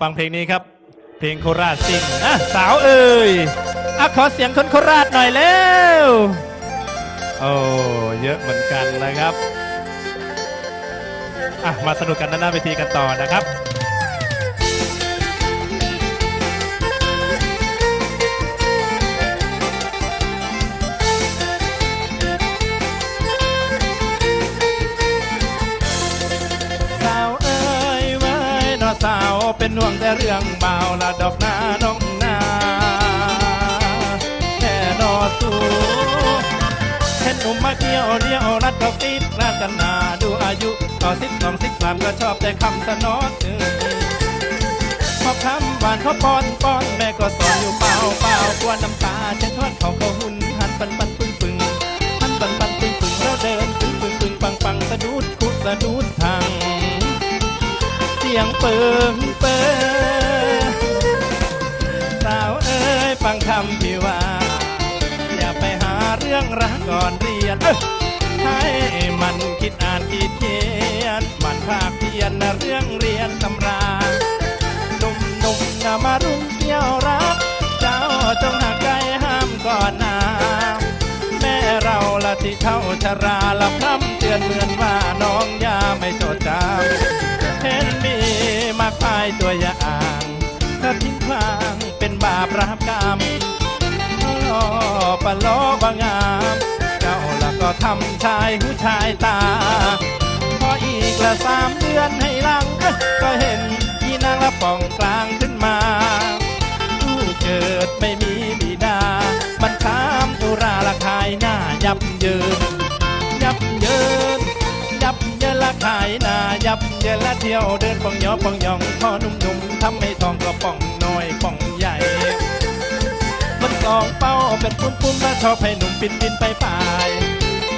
ฟังเพลงนี้ครับ เพลงโคราชซิงอะสาวเอ่ยอะขอเสียงคนโคราชหน่อยเร็วโอ้เยอะเหมือนกันนะครับอะมาสนุกกันด้านหน้าเวทีกันต่อนะครับ เป็นห่วงแต่เรื่องเบาละดอกนาน้องนาแค่นอสูเห็นหนุ่มมาเกี่ยวเดียวรัดดอกติดรัดกันนาดูอายุต่อสิบสองสิบสามก็ชอบแต่คำสนอเออพอคำหวานเขาป้อนป้อนแม่ก็สอนอยู่เปล่าเปล่ากลัวน้ำตาเช็ดทอดเขาเขาหุ่นหันปันปันปึ้งปึงหันปันปันปึ้งปึงแล้วเดินปึ้งปึ้งปึ้งปังปังสะดุดคุดสะดุด สียงเปิงเปิงสาวเอ้ยฟังคำพี่ว่า อย่าไปหาเรื่องรักก่อนเรียนให้มันคิดอ่านคิดเขียนมันภาคเพียนนะเรื่องเรียนตำราหนุ่มหนุ่มๆนะมารุ่งเกี่ยวรัก เจ้าจงหักใจห้ามก่อนนะแม่เราละที่เท่าชราละพร่ำ อนเหมือนว่าน้องยาไม่จดจำเห็นมีมากมายตัวอย่างถ้าทิ้งขว้างเป็นบาปรับกรรมล้อปะล้อบางามเจ้าละก็ทำชายหูชายตา พออีกละสามเดือนให้หลัง ก็เห็นยีนางละป่องกลางขึ้นมาลูกเกิดไม่มีบิดา มันช้ำตุราละขายหน้ายับเยิน ขายนายับเยินละเที่ยวเดินป่องยอป่องยองพอหนุ่มๆทำให้ทองก็ป่องน้อยป่องใหญ่มันสองเป้าเป็นปุ้มปุ้มๆและชอบให้หนุ่มปินปินไปไป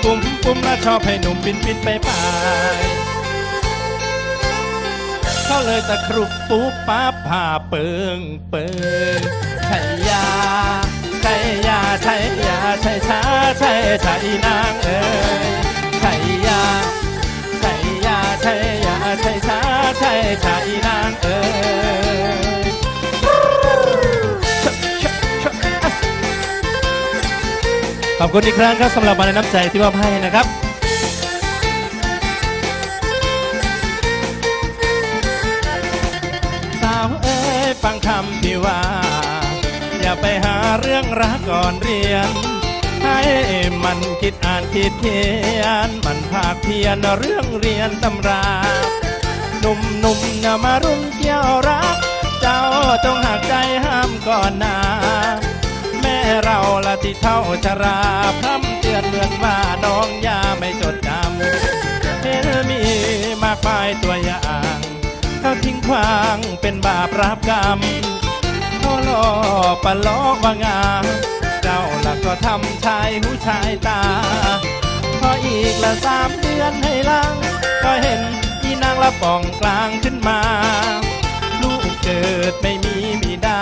ปุ้มปุ้มๆและชอบให้หนุ่มปินปินไปไปเขาเลยตะครุบปุ๊บปั๊บผ่าเปิงเปิงใช่ยาใช่ยาใช่ยาใช่ช้าใช่ใช่นางเอ๋ย ช่ใช่นางเอ๋ยขอบคุณอีกครั้งครับสำหรับมาในน้ำใจที่มอบให้นะครับสาวเอ้ยฟังคำพี่ว่า อย่าไปหาเรื่องรักก่อนเรียน ให้มันคิดอ่านคิดเขียน มันภาคเพียนเรื่องเรียนตำรา นุ่มหนุ่มนะมารุ่มเกี่ยวรัก เจ้าจงหักใจห้ามก่อนนา แม่เราละที่เท่าชราพร่ำเตือนเหมือนว่าน้องยาไม่จดจำเห็นมีมากมายตัวอย่างเขาทิ้งขวางเป็นบาปรับกรรมเขาหลอกปะล้อกว่างามเจ้าละก็ทำชายหูชายตา พออีกละสามเดือนให้ลัง ก็เห็น นางละป่องกลางขึ้นมา ลูกเกิดไม่มีบิดา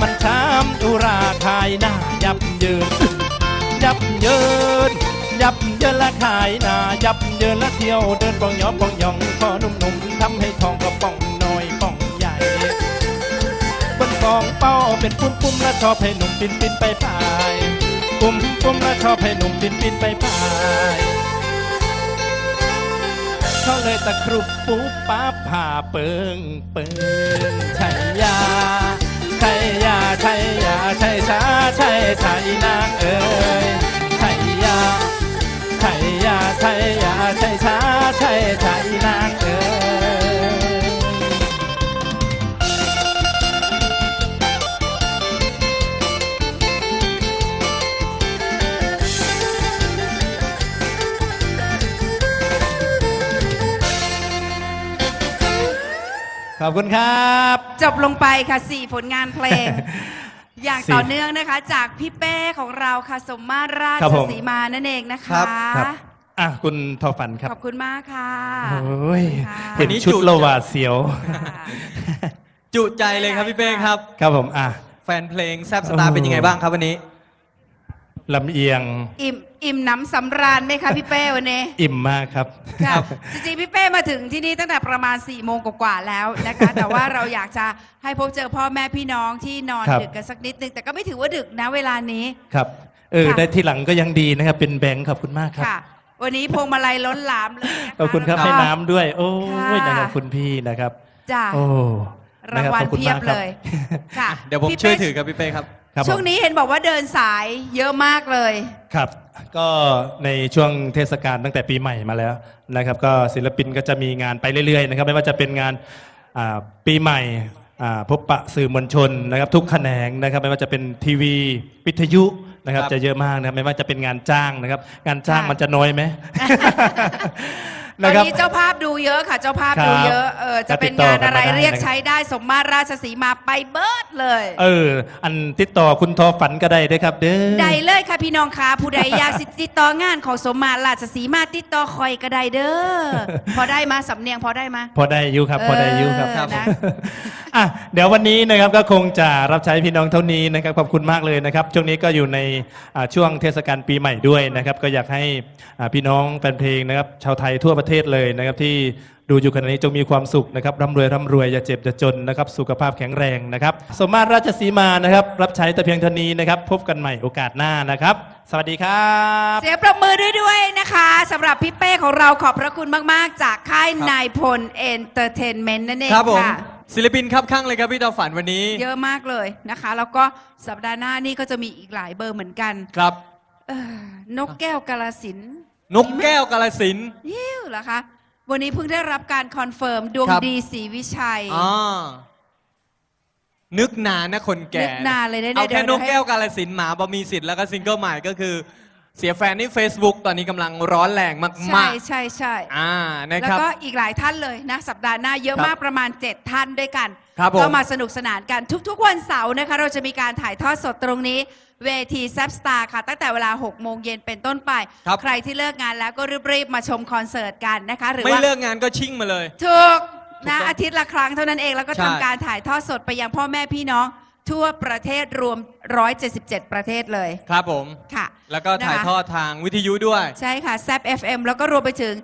มันช้ำอุราคายหน้ายับเยิน ยับเยิน ยับเยินละขายหนายับเยินละเที่ยวเดินป่องยอป่องยองพอหนุ่มๆทำให้ทองก็ป่องน้อยป่องใหญ่บนกองเป้าเป็นปุ้มปุ้มและชอบให้หนุ่มปินปินไปพายปุ้มปุ้มและชอบให้หนุ่มปินปินไปพาย เขาเลยตะครุบปุ๊บปั๊บผ่าเปิงเปิงชัยาชัยาชัยาชัยชาชัยช่นางเอ๋ยชัยาชัยาชัยาชัยชาชัยช่นางเอ๋ย ขอบคุณครับ จบลงไปค่ะสี่ผลงานเพลง อย่างสี่ต่อเนื่องนะคะ จากพี่เป้ของเราค่ะสมมาตรราครับชผมสีมานั่นเองนะครัคะ บครับ อะคุณทอฝันครับขอบคุณมากค่ะ โอ้ยค่ะ เห็นวันนี้ชุดจุใจโลวาดเสียว ค่ะจุใจเลยครับพี่เป้ครับ ครับผมอะ แฟนเพลงแซบสตาร์เป็นยังไงบ้างครับวันนี้ ลำเอียง อิ่มอิ่มหน้ำสำราญไหมคะพี่เป้วันนี้ อิ่มมากครับค่ะจริงๆพี่เป้มาถึงที่นี่ตั้งแต่ประมาณ4ี่โมงกว่าๆแล้วนะคะ แต่ว่าเราอยากจะให้พบเจอพ่อแม่พี่น้องที่นอนครับดึกกันสักนิดนึง แต่ก็ไม่ถือว่าดึกนะเวลานี้ครับเออค่ะได้ที่หลังก็ยังดีนะครับ เป็นแบงค์ขอบคุณมากครับค่ะวันนี้พวงมาลัยล้นหลามเลยนะะขอบคุณครับแล้วให้ก็น้ำด้วย โอ้ยค่ะนะครับคุณพี่นะครับจ้ะโอ้รางวัลนะคบขอบคุณเพียบมากคเลรับยค่ะเดี๋ยวผมพี่ช่วยเป้ถือกับพี่เป้ครับ ครับผม ช่วงนี้เห็นบอกว่าเดินสายเยอะมากเลย ครับ ก็ในช่วงเทศกาลตั้งแต่ปีใหม่มาแล้วนะครับ ก็ศิลปินก็จะมีงานไปเรื่อยๆนะครับ ไม่ว่าจะเป็นงานอ่าปีใหม่อ่าพบปะสื่อมวลชนนะครับ ทุกแขนงนะครับ ไม่ว่าจะเป็นทีวีวิทยุนะครับ ครับ จะเยอะมากนะครับ ไม่ว่าจะเป็นงานจ้างนะครับ งานจ้างค่ะ มันจะน้อยไหม ตอนนะครับ นี้เจ้าภาพดูเยอะค่ะ เจ้าภาพครับดูเยอะเออจะก็ติเป็นดต่องานอะไรกันมาได้ เรียกนะครับใช้ได้สมมาตรราชสีมาไปเบิร์ดเลย เออ อันติดต่อคุณทอฝันก็ได้เด้วยครับ เด้อ ได้เลยค่ะพี่น้องค่ะผู้ใดอยากสิติดต่องานของสมมาตรราชสีมาติดต่อคอยก็ได้เด้อ พอได้มาสำเนียงพอได้มา พอได้อยุครับ พอได้อยุครับ เออครับนะอะเดี๋ยววันนี้นะครับก็คงจะรับใช้พี่น้องเท่านี้นะครับขอบคุณมากเลยนะครับ ช่วงนี้ก็อยู่ในอ่าช่วงเทศกาลปีใหม่ด้วยนะครับ ก็อยากให้อ่าพี่น้องแฟนเพลงนะครับ ชาวไทยทั่วประเทศเลยนะครับที่ดูอยู่ขณะนี้จงมีความสุขนะครับร่ำรวยร่ำรวยอย่าเจ็บอย่าจนนะครับ สุขภาพแข็งแรงนะครับ สมมาตรราชสีมานะครับ รับใช้แต่เพียงเท่านี้นะครับ พบกันใหม่โอกาสหน้านะครับ สวัสดีครับ เสียงปรบมือด้วยด้วยนะคะสำหรับพี่เป้ของเราขอบพระคุณมาก ๆ จากค่ายครับนายพลเอนเตอร์เทนเมนต์นั่นเองครับผม ค่ะ ศิลปินครับข้างเลยครับพี่ตาฝันวันนี้ เยอะมากเลยนะคะ แล้วก็สัปดาห์หน้านี่ก็จะมีอีกหลายเบอร์เหมือนกันครับเอ่อนกแก้วกาลสินธุ์นกแก้วกาลสินธุ์ ยิ้วเหรอคะวันนี้เพิ่งได้รับการคอนเฟิร์มดวงครับ ดีศรีวิชัยอ๋อนึกนานนะคนแก่นึกนานเลยนะเอาเดี๋แค่ยวนกแก้วกาลสินธุ์หมาบะมีสิทธิ์แล้วก็ซิงเกิลใหม่ก็คือ เสียแฟนที่ Facebook ตอนนี้กำลังร้อนแรงมใช่ากใช่ใช่ๆ อ่านะแล้วครับ ก็อีกหลายท่านเลยนะ สัปดาห์หน้าเยอะครับมากประมาณ 7 ท่านด้วยกัน ครับผม ก็มาสนุกสนานกันทุกๆวันเสาร์นะคะ เราจะมีการถ่ายทอดสดตรงนี้ เวทีแซบสตาร์ค่ะ ตั้งแต่เวลา 6 โมงเย็นเป็นต้นไป ครับ ใครที่เลิกงานแล้วก็รีบๆ มาชมคอนเสิร์ตกันนะคะ หรือไม่ว่า เลิกงานก็ชิ่งมาเลย ถูกถูกนะต้องอาทิตย์ละครั้งเท่านั้นเองแล้วก็ใช่ทำการถ่ายทอดสดไปยังพ่อแม่พี่น้อง ทั่วประเทศรวม 177 ประเทศเลย ครับผม ค่ะ แล้วก็ถ่ายนะคะ ทอดทางวิทยุด้วย ใช่ค่ะ z FM แล้วก็รวมไปถึง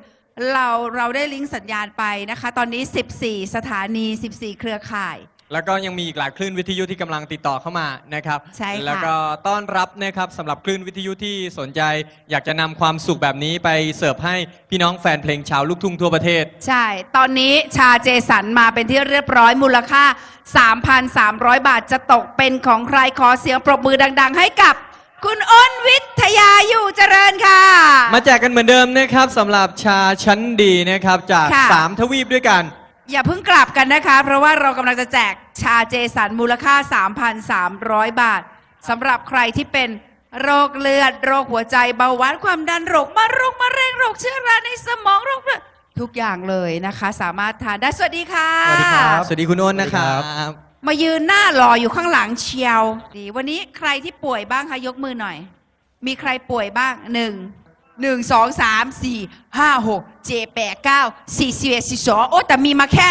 เราเราได้ลิงก์สัญญาณไปนะคะ ตอนนี้ 14 สถานี 14 เครือข่าย แล้วก็ยังมีอีกหลายคลื่นวิทยุที่กำลังติดต่อเข้ามานะครับ ใช่ค่ะ แล้วก็ต้อนรับนะครับสำหรับคลื่นวิทยุที่สนใจ อยากจะนำความสุขแบบนี้ไปเสิร์ฟให้พี่น้องแฟนเพลงชาวลูกทุ่งทั่วประเทศ ใช่ ตอนนี้ชาเจสันมาเป็นที่เรียบร้อยมูลค่า 3,300 บาทจะตกเป็นของใครขอเสียงปรบมือดัง ๆ ให้กับ คุณอ้นวิทยาอยู่เจริญค่ะ มาแจกกันเหมือนเดิมนะครับสำหรับชาชั้นดีนะครับจากค่ะ3ทวีปด้วยกัน อย่าเพิ่งกลับกันนะคะ เพราะว่าเรากำลังจะแจกชาเจสันมูลค่า 3,300 บาทสำหรับใครที่เป็นโรคเลือด โรคหัวใจเบาหวานความดันโรคมะเร็งมะเร็งโรคเชื้อราในสมองโรคเลือดทุกอย่างเลยนะคะ สามารถทานได้สวัสดีค่ะสวัสดีครับ สวัสดีคุณอ้นนะครัสวัสดีครับบมายืนหน้าหล่ออยู่ข้างหลังเชียวดีวันนี้ใครที่ป่วยบ้างคะยกมือหน่อย มีใครป่วยบ้างหนึ่ง หนึ่งสองสามสี่ห้าหกเจ็ดแปดเก้าสี่สิบเอ็ดสิบสองโอ้แต่มีมาแค่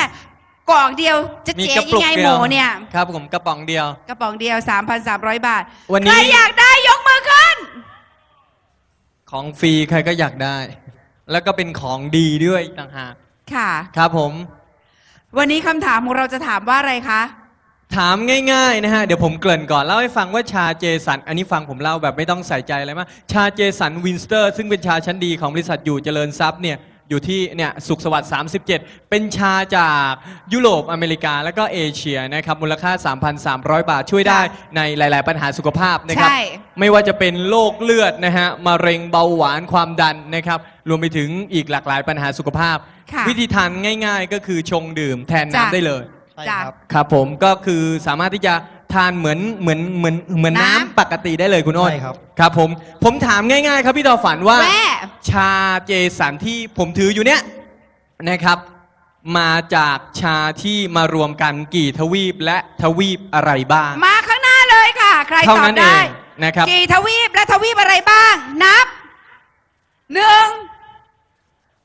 กล่องเดียวจะมีเจ๊กระยัปุกงไงเดีหยมูวเนี่ย ครับผมกระป๋องเดียว กระป๋องเดียว 3,300 บาท วันนี้ ใครอยากได้ยกมือขึ้น ของฟรีใครก็อยากได้ แล้วก็เป็นของดีด้วยอีกต่างหากค่ะ ครับผม วันนี้คำถามของเราจะถามว่าอะไรคะ ถามง่ายๆนะฮะ เดี๋ยวผมเกริ่นก่อน เล่าให้ฟังว่าชาเจสัน อันนี้ฟังผมเล่าแบบไม่ต้องใส่ใจอะไรมาก ชาเจสันวินสเตอร์ ซึ่งเป็นชาชั้นดีของบริษัทอยู่เจริญทรัพย์เนี่ยอยู่ที่เนี่ยสุขสวัสดิ์37 เป็นชาจากยุโรปอเมริกา แล้วก็เอเชียนะครับมูลค่า 3,300 บาทช่วยได้ในหลาย ๆ ปัญหาสุขภาพนะครับ ใช่ ไม่ว่าจะเป็นโรคเลือดนะฮะมะเร็งเบาหวานความดันนะครับ รวมไปถึงอีกหลากหลายปัญหาสุขภาพ ค่ะวิธีทานง่าย ๆ ก็คือชงดื่มแทนจ้ะ น้ำได้เลย จ้ะครับผมก็คือสามารถที่จะทานเหมือนเหมือนเหมือนเหมือนน้ำน้ำปกติได้เลยคุณอ้นใช่ครับ ครับผมผมถามง่าย ๆ ครับพี่ต่อฝันว่าแม่ชาเจสันที่ผมถืออยู่เนี้ยนะครับ มาจากชาที่มารวมกันกี่ทวีปและทวีปอะไรบ้าง มาข้างหน้าเลยค่ะ ใครเท่าตอนั้บนเอได้งนะครับ กี่ทวีปและทวีปอะไรบ้าง นับหนึ่ง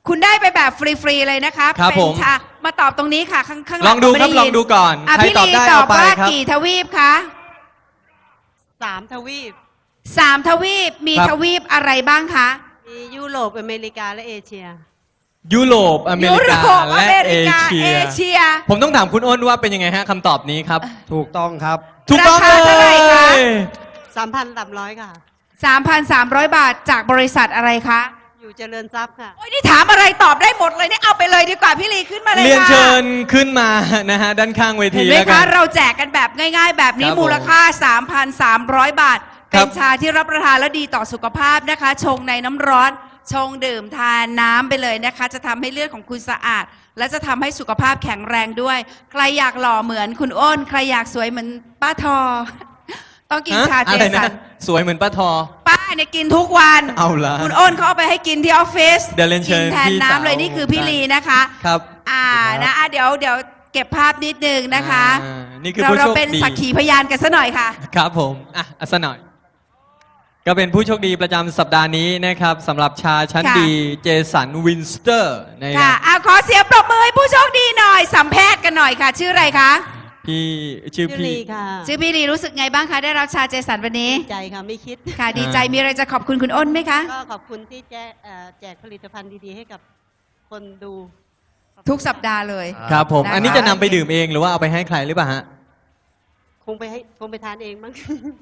คุณได้ไปแบบฟรี ๆ เลยนะคะครับเป็ผนมชา มาตอบตรงนี้ค่ะข้างข้างหลลัองดูไม่ครับไยินลองดูก่อนอะใครพี่ตอบลีได้ตอเอาบไปว่าครับ กี่ทวีปคะสามทวีป สามทวีปมีครับ ทวีปอะไรบ้างคะ มียุโรปอเมริกาและเอเชีย ยุโรปอเมริยุโรกาปอและเมเอริกาเชีเอยเชีย ผมต้องถามคุณอ้นว่าเป็นยังไงฮะคำตอบนี้ครับ ถูกต้องครับ ถูกต้องราคาเท่าไหร่คะเลย3,300ค่ะ 3,300 บาทจากบริษัทอะไรคะ อยู่เจริญทรัพย์ค่ะ โอ้ยนี่ถามอะไรตอบได้หมดเลยเนี่ยเอาไปเลยดีกว่าพี่ลีขึ้นมาเลยค่ะเรียนเชิญขึ้นมานะฮะด้านข้างเวเห็ทีนไหมแล้วกัคะน เราแจกกันแบบง่าย ๆ แบบนี้ครับผมมูลค่า 3,300 บาท ครัเป็บนชาที่รับประทานและดีต่อสุขภาพนะคะ ชงในน้ำร้อน ชงดื่มทานน้ำไปเลยนะคะ จะทำให้เลือดของคุณสะอาด และจะทำให้สุขภาพแข็งแรงด้วย ใครอยากหล่อเหมือนคุณอ้น ใครอยากสวยเหมือนป้าทอ ต้องกินฮะชาเจอะไรสันะนสวยเหมือนป้าทอ ป้าเนี่ยกินทุกวันเอาละคุณอ้นเขาเอาไปให้กินที่ออฟฟิศเดี๋ยวเรียนเชิญกินแทนพี่สาว น้ำเลยนี่คือพี่ลีนะคะ ครับ อ่านะอะเดี๋ยวเดี๋ยวเก็บภาพนิดนึงนะคะอ่านี่คือเราผู้เราโชคเป็นดีสักขีพยานกันซะหน่อยค่ะ ครับผม อะอะสักหน่อย ก็เป็นผู้โชคดีประจำสัปดาห์นี้นะครับสำหรับชาชั้นค่ะ ดีเจสันวินสเตอร์นะคค่ะรับอะขอเสียงปรบมือให้ผู้โชคดีหน่อยสัมภาษณ์กันหน่อยค่ะ ชื่ออะไรคะ พี่ชื่อชื่อพี่ลีค่ะชื่อพี่ลีรู้สึกไงบ้างคะ ได้รับชาเจสันวันนี้ ดีใจค่ะไม่คิด ค่ะดีใจมีอะไรจะขอบคุณคุณอ้นไหมคะ ก็ขอบคุณที่แจกเอ่อแจกผลิตภัณฑ์ดีๆ ให้กับคนดู ทุกสัปดาห์เลย ครับผมนะคะอันนี้จะนำไปดื่มเองหรือว่าเอาไปให้ใครหรือเปล่าฮะค งไปให้คงไปทานเองมั้ง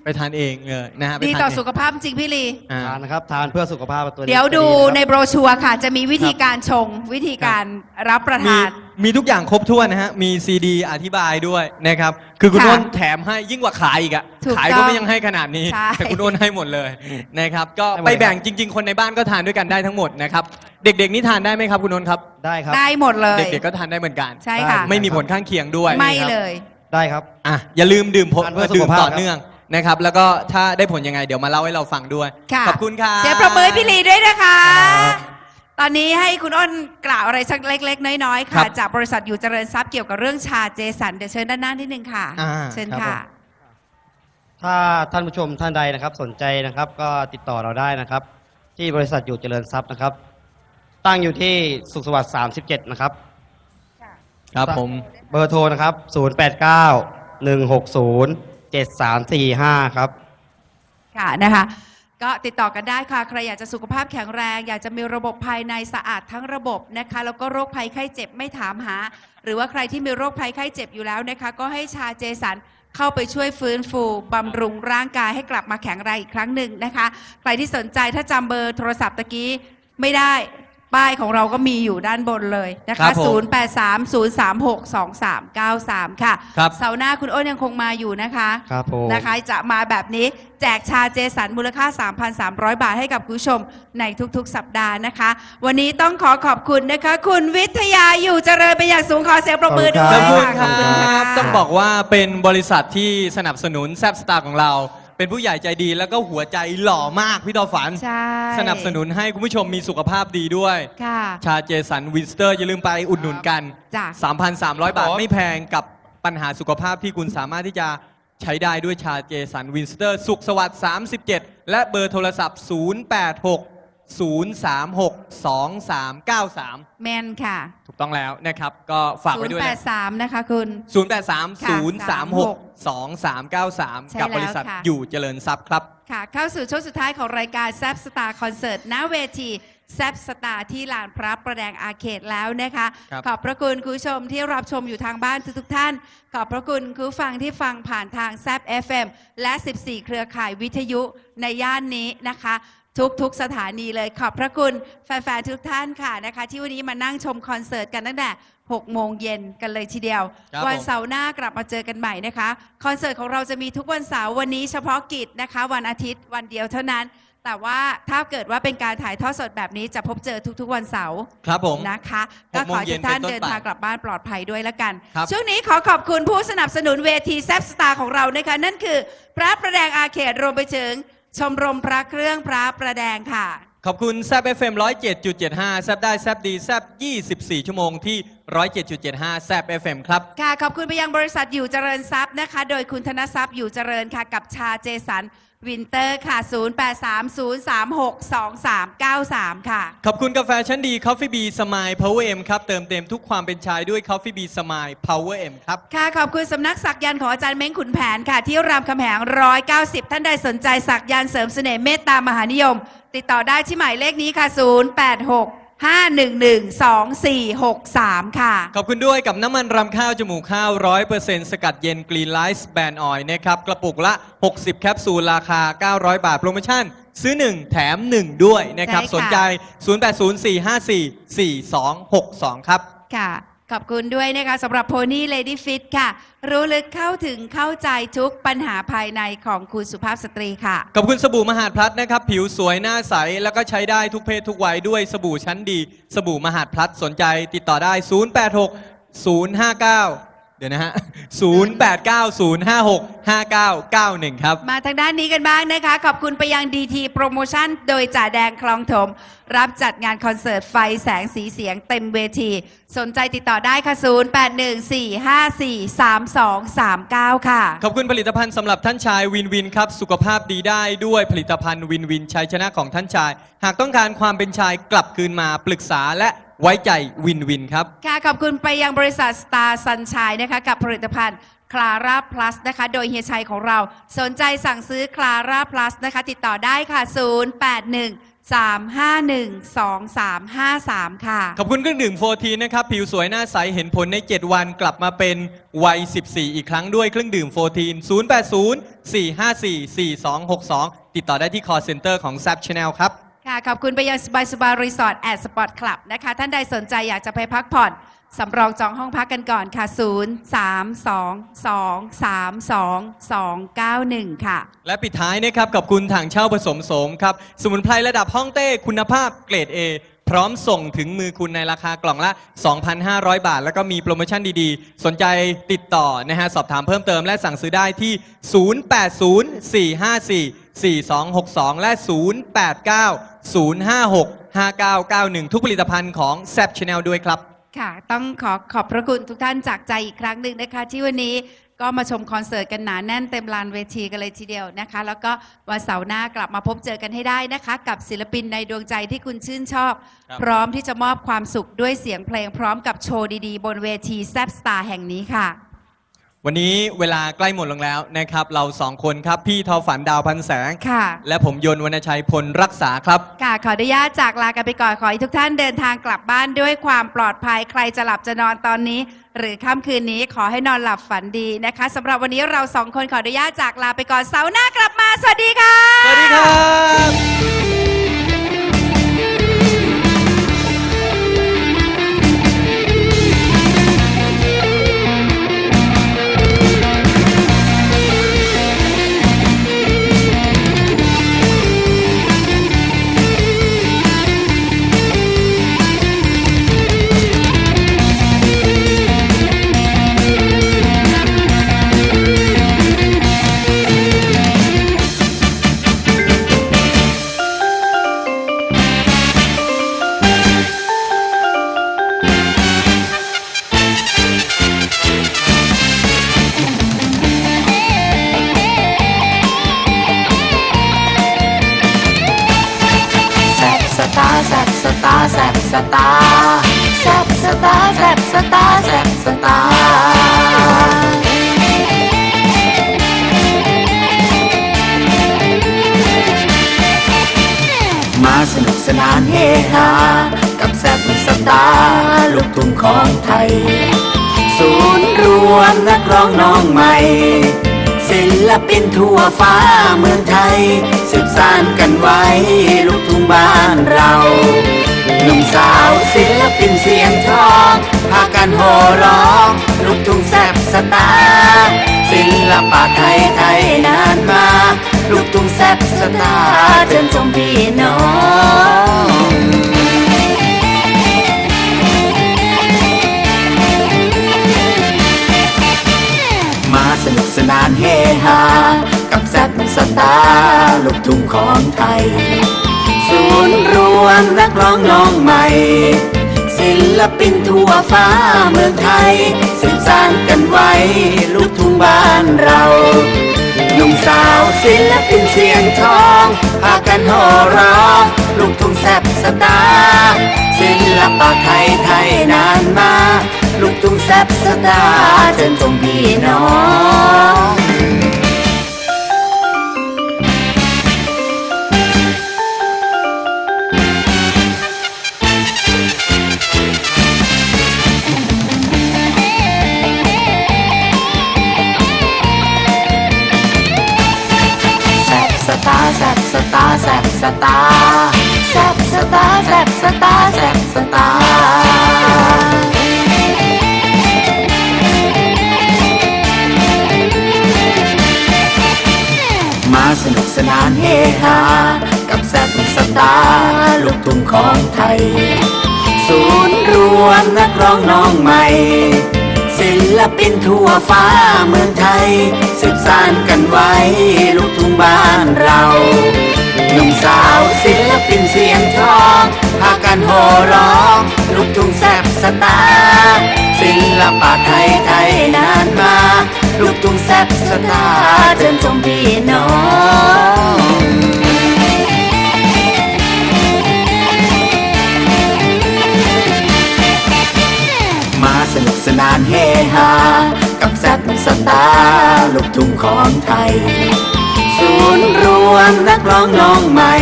ไปทานเองเลยนะฮะไปดีทานต่อเงสุขภาพจริงพี่ลี อ่า ทานนะครับ ทานเพื่อสุขภาพตัวนี้เดี๋ยวดูจะในนะครับโบรชัวร์ค่ะ จะมีวิธีการชง วิธีการรับประมีทาน มีทุกอย่างครบถ้วนนะฮะ มีซีดีอธิบายด้วยนะครับ คือคุณค่ะอ้นแถมให้ยิ่งกว่าขายอีกอะถูกขายต้ก็องไม่ยังให้ขนาดนี้ ใช่ แต่คุณอ้นให้หมดเลยนะครับ ก็ให้หมดไปเลยครับแบ่งจริง ๆ คนในบ้านก็ทานด้วยกันได้ทั้งหมดนะครับ เด็ก ๆ นี่ทานได้ไหมครับคุณอ้นครับ ได้ครับ ได้หมดเลย เด็กๆก็ทานได้เหมือนกัน ใช่ค่ะได้ไม่มีผลข้างเคียงด้วยไม่นะครับ เลย ได้ครับ อะอย่าลืมดื่มผลทานเพื่อสุดื่ขมภาพ ต่อครับเนื่องนะครับ แล้วก็ถ้าได้ผลยังไงเดี๋ยวมาเล่าให้เราฟังด้วย ค่ะขอบคุณครับ เสียงประมือให้พี่ลีด้วยนะคะ ครับตอนนี้ให้คุณอ้นกล่าวอะไรสักเล็ก ๆ น้อยๆครัค่ะ บจากบริษัทอยู่เจริญทรัพย์เกี่ยวกับเรื่องชาเจสันเดี๋ยวเชิญด้านหน้านิดนึงค่ะ อ่า เชิญครับค่ะ ผม ถ้าท่านผู้ชมท่านใดนะครับ สนใจนะครับ ก็ติดต่อเราได้นะครับ ที่บริษัทอยู่เจริญทรัพย์นะครับ ตั้งอยู่ที่สุขสวัสดิ์37 นะครับ ครับผม เบอร์โทรนะครับ 089 160 7345 ครับ ค่ะนะคะ ก็ติดต่อกันได้ค่ะ ใครอยากจะสุขภาพแข็งแรง อยากจะมีระบบภายในสะอาดทั้งระบบนะคะ แล้วก็โรคภัยไข้เจ็บไม่ถามหา หรือว่าใครที่มีโรคภัยไข้เจ็บอยู่แล้วนะคะ ก็ให้ชาเจสันเข้าไปช่วยฟื้นฟูบำรุงร่างกายให้กลับมาแข็งแรงอีกครั้งหนึ่งนะคะ ใครที่สนใจถ้าจำเบอร์โทรศัพท์ตะกี้ไม่ได้ ป้ายของเราก็มีอยู่ด้านบนเลยนะครัคะ บผม0830362393 ค่ะ ครับ เสาร์หน้าคุณอ้นยังคงมาอยู่นะคะ ครับผม นะคะจะมาแบบนี้แจกชาเจสันมูลค่า 3,300 บาทให้กับคุณผู้ชมในทุกๆ สัปดาห์นะคะ วันนี้ต้องขอขอบคุณนะคะ คุณวิทยาอยู่เจริญเป็นอย่างสูงขอเสียงปรบมือด้วขยอบคุณคขอบคุณรัค่ะ บ ต้องบอกว่าเป็นบริษัทที่สนับสนุนแซบสตาร์ของเรา เป็นผู้ใหญ่ใจดีแล้วก็หัวใจหล่อมากพี่ดอฝัน ใช่ สนับสนุนให้คุณผู้ชมมีสุขภาพดีด้วย ค่ะ ชาเจสันวินสเตอร์อย่าลืมไปอุดหนุนกัน จ้ะ 3,300 บาทครับไม่แพงกับปัญหาสุขภาพที่คุณสามารถที่จะใช้ได้ด้วยชาเจสันวินสเตอร์ สุขสวัสดิ์37 และเบอร์โทรศัพท์ 086 036 2393 แมนค่ะ ถูกต้องแล้วนะครับ ก็ฝากไว้ด้วยนะ083 นะคะคุณ 0830362393ใช่กับบริษัทแล้วค่ะอยู่เจริญทรัพย์ครับ ค่ะ เข้าสู่ช่วงสุดท้ายของรายการแซบสตาร์คอนเสิร์ตณเวทีแซบสตาร์ที่ลานพระประแดงอาเขตแล้วนะคะครับขอบพระคุณคุณผู้ชมที่รับชมอยู่ทางบ้านทุกๆท่าน ขอบพระคุณคุณผู้ฟังที่ฟังผ่านทางแซบ FM และ 14 เครือข่ายวิทยุในย่านนี้นะคะ ทุกๆสถานีเลยขอบพระคุณแฟนๆทุกท่านค่ะนะคะ ที่วันนี้มานั่งชมคอนเสิร์ตกันตั้งแต่6โมงเย็นกันเลยทีเดียว ครับวันผม เสาร์หน้ากลับมาเจอกันใหม่นะคะ คอนเสิร์ตของเราจะมีทุกวันเสาร์วันนี้เฉพาะกิจนะคะ วันอาทิตย์วันเดียวเท่านั้น แต่ว่าถ้าเกิดว่าเป็นการถ่ายทอดสดแบบนี้จะพบเจอทุกๆวันเสาร์ ครับผม นะคะหก็กโมของให้เย็ทุนกท่านเป็นต้นเดินทางไปกลับบ้านปลอดภัยด้วยละกัน ครับ ช่วงนี้ขอขอบคุณผู้สนับสนุนเวทีแซบสตาร์ของเรานะคะ นั่นคือ พระประแดงอาเขตรวมไปถึง ชมรมพระเครื่องพระประแดงค่ะ ขอบคุณแซบเอฟเอ็มร้อยเจ็ดจุดเจ็ดห้าแซบได้แซบดีแซบยี่สิบสี่ชั่วโมงที่ 107.75แซบ FM ครับ ค่ะ ขอบคุณไปยังบริษัทอยู่เจริญทรัพย์นะคะ โดยคุณธนทรัพย์อยู่เจริญค่ะ กับชาเจสันวินเตอร์ค่ะ 0830362393 ค่ะ ขอบคุณกาแฟชั้นดี Coffee Bee Smile Power M ครับ เติมเต็มทุกความเป็นชายด้วย Coffee Bee Smile Power M ครับ ค่ะ ขอบคุณสำนักสักยันต์ของอาจารย์เม้งขุนแผนค่ะ ที่รามคำแหง 190 ท่านใดสนใจสักยันต์เสริมเสน่ห์เมตตามหานิยม ติดต่อได้ที่หมายเลขนี้ค่ะ 086 511 2463 ค่ะ ขอบคุณด้วยกับน้ำมันรำข้าวจมูกข้าว 100%สกัดเย็น Green Life Band Oil นะครับ กระปุกละ 60 แคปซูล ราคา 900 บาท โปรโมชั่น ซื้อ 1 แถม 1 ด้วยนะครับ ใช่ค่ะ สนใจ 0804544262 ครับ ค่ะ ขอบคุณด้วยนะคะสำหรับโพนี่เลดี้ฟิตค่ะ รู้ลึกเข้าถึงเข้าใจทุกปัญหาภายในของคุณสุภาพสตรีค่ะ ขอบคุณสบู่มหาดพลัดนะครับ ผิวสวยหน้าใส แล้วก็ใช้ได้ทุกเพศทุกวัยด้วยสบู่ชั้นดี สบู่มหาดพลัดสนใจติดต่อได้ 086 059 เดี๋ยวนะฮะ089 056 5991 ครับ มาทางด้านนี้กันบ้างนะคะ ขอบคุณไปยัง DT โปรโมชั่นโดยจ่าแดงคลองถม รับจัดงานคอนเสิร์ตไฟแสงสีเสียงเต็มเวที สนใจติดต่อได้ค่ะ 0814543239 ค่ะ ขอบคุณผลิตภัณฑ์สำหรับท่านชายวินวินครับ สุขภาพดีได้ด้วยผลิตภัณฑ์วินวินชัยชนะของท่านชาย หากต้องการความเป็นชายกลับคืนมาปรึกษาและ ไว้ใจวินวินครับ ค่ะขอบคุณไปยังบริษัท Star Sunshine นะคะกับผลิตภัณฑ์คลาร่าพลัสนะคะ โดยเฮียชัยของเรา สนใจสั่งซื้อคลาร่าพลัสนะคะ ติดต่อได้ค่ะ 081 351 2353 ค่ะ ขอบคุณเครื่องดื่มโฟทีนะครับ ผิวสวยหน้าใส เห็นผลใน 7 วันกลับมาเป็นวัย 14 อีกครั้งด้วยเครื่องดื่มโฟทีน 080 454 4262 ติดต่อได้ที่ call center ของ s a p Channel ครับ ค่ะ ขอบคุณไปยังสบายสบายรีสอร์ทแอดสปอร์ตคลับนะคะ ท่านใดสนใจอยากจะไปพักผ่อนสำรองจองห้องพักกันก่อนค่ะ 0 3 2 2 3 2 2 9 1 ค่ะ และปิดท้ายนะครับกับคุณถังเช่าผสมโสมครับ สมุนไพรระดับฮ่องเต้คุณภาพเกรด A พร้อมส่งถึงมือคุณในราคากล่องละ 2,500 บาท แล้วก็มีโปรโมชั่นดีๆ สนใจติดต่อนะฮะ สอบถามเพิ่มเติมและสั่งซื้อได้ที่ 0804544262 และ 089 056 5991 ทุกผลิตภัณฑ์ของ s a p Channel ด้วยครับ ค่ะ ต้องขอขอบพระคุณทุกท่านจากใจอีกครั้งหนึ่งนะคะ ที่วันนี้ก็มาชมคอนเสิร์ตกันหนาแน่นเต็มลานเวทีกันเลยทีเดียวนะคะ แล้วก็วันเสาร์หน้ากลับมาพบเจอกันให้ได้นะคะ กับศิลปินในดวงใจที่คุณชื่นชอบ ครับ พร้อมที่จะมอบความสุขด้วยเสียงเพลงพร้อมกับโชว์ดีๆ บนเวทีแซบสตาร์แห่งนี้ค่ะ วันนี้เวลาใกล้หมดลงแล้วนะครับ เราสองคนครับ พี่ทอฝันดาวพันแสง ค่ะ และผมยนต์วรรณชัยพลรักษาครับ ค่ะ ขออนุญาตจากลากันไปก่อน ขอให้ทุกท่านเดินทางกลับบ้านด้วยความปลอดภัย ใครจะหลับจะนอนตอนนี้ หรือค่ำคืนนี้ขอให้นอนหลับฝันดีนะคะสำหรับวันนี้เราสองคนขออนุญาตจากลาไปก่อนเสาร์หน้ากลับมา สวัสดีค่ะ สวัสดีครับ ปินทั่วฟ้าเมืองไทย สืบสานกันไว้ลูกทุ่งบ้านเราหนุ่มสาวศิลปินเสียงทองพากันโห่ร้องลูกทุ่งแซบสตาร์ศิลปะไทยไทยนานมา ลูกทุ่งแซบสตาร์เชิญชมพี่น้อง ฮากับแซบสตาร์ลูกทุ่งของไทย ศูนย์รวมนักร้องน้องใหม่ ศิลปินทั่วฟ้าเมืองไทยสืบสานกันไว้ ลูกทุ่งบ้านเราหนุ่มสาวศิลปินเสียงทองพากันโห่ร้องลูกทุ่งแซบสตาร์ศิลปะไทยไทยนานมา ลูกทุ่งแซบสตาร์จนจงพี่น้อง ร์แซบสตาร์แซบสตาร์แซบสตาร์แซบสตาร์มาสนุกสนานเฮฮากับแซบสตาร์ลูกทุ่งของไทย ศูนย์รวมนักร้องน้องใหม่ศิลปินทั่วฟ้าเมืองไทยสืบสานกันไว้ลูกทุ่งบ้านเรา หนุ่มสาวศิลปินเสียงทองพากันโห่ร้องลูกทุ่งแซบสตาร์ศิลปะไทยไทยนานมา ลูกทุ่งแซบสตาร์จนจงพี่น้องมาสนุกสนานเฮฮากับแซบสตาร์ลูกทุ่งของไทย ศูนย์รวมนักร้องน้องใหม่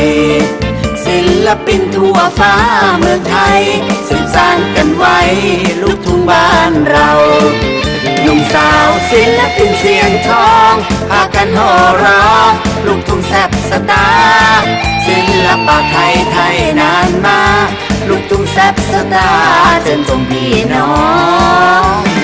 ศิลปินทั่วฟ้าเมืองไทยสืบสานกันไว้ ลูกทุ่งบ้านเราหนุ่มสาวศิลปินเสียงทองพากันโห่ร้องลูกทุ่งแซบสตาร์ศิลปะไทยไทยนานมา ลูกทุ่งแซบสตาร์จนจงพี่น้อง